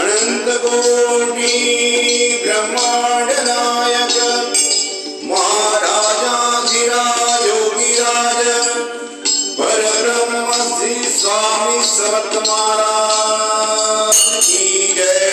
अनन्तकोटी ब्रह्माण्डनायक महाराजाधिराजोगिराज परब्रह्म श्री स्वामी समर्थ महाराज की जय।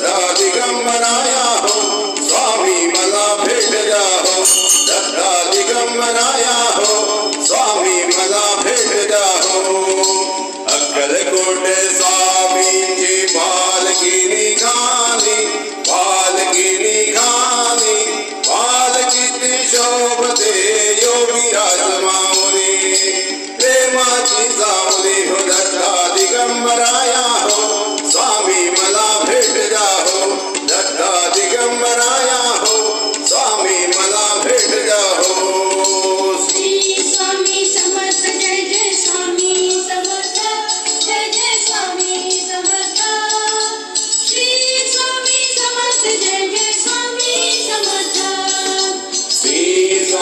दत्ताधिकम बनाया हो, स्वामी मला भेट जाओ दत्ताधिकम बनाया हो, स्वामी मला भेट जाओ अक्कल कोटे स्वामी जी बाल की निगानी बाल की निगानी बाल की शोभते योगी आत्माओने प्रेमाची सावली हो दत्ताधिकम बनाया हो, स्वामी मला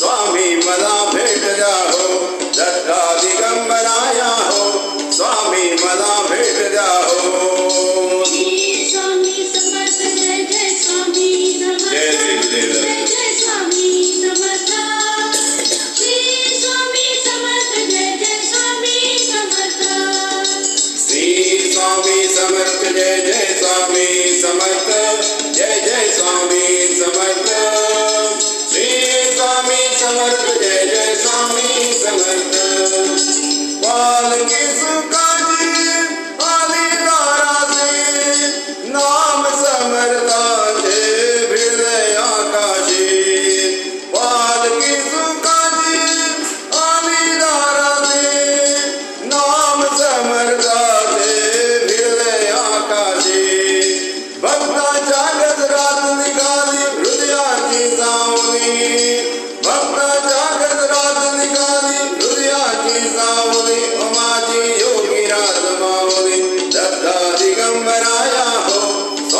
स्वामी मना भेट जाओ दत्ता दिगम समर्थ जय जय स्वामी समर्थ. बालकी सुखा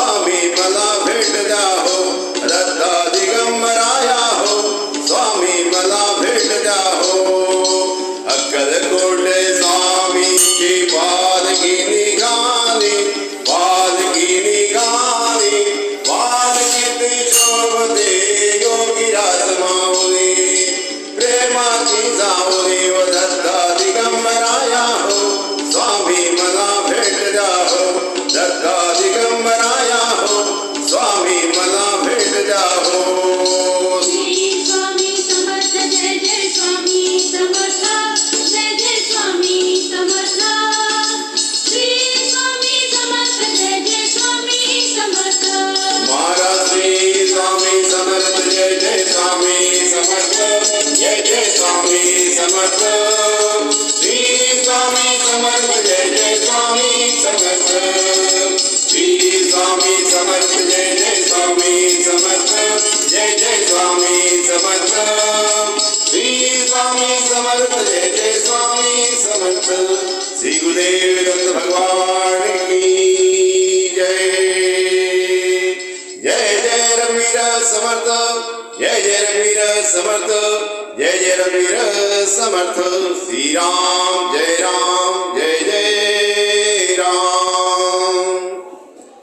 स्वामी भला भेटदा हो जय जय स्वामी समर्थ. श्री स्वामी समर्थ जय जय स्वामी समर्थ. श्री स्वामी समर्थ जय जय स्वामी समर्थ. जय जय स्वामी समर्थ. श्री स्वामी समर्थ जय जय स्वामी समर्थ. श्री गुरुदेव भगवान. जय जय रघुवीर समर्थ, जय जय रघुवीर समर्थ, जय जय रघुवीर समर्थ, श्री राम, जय राम, जय जय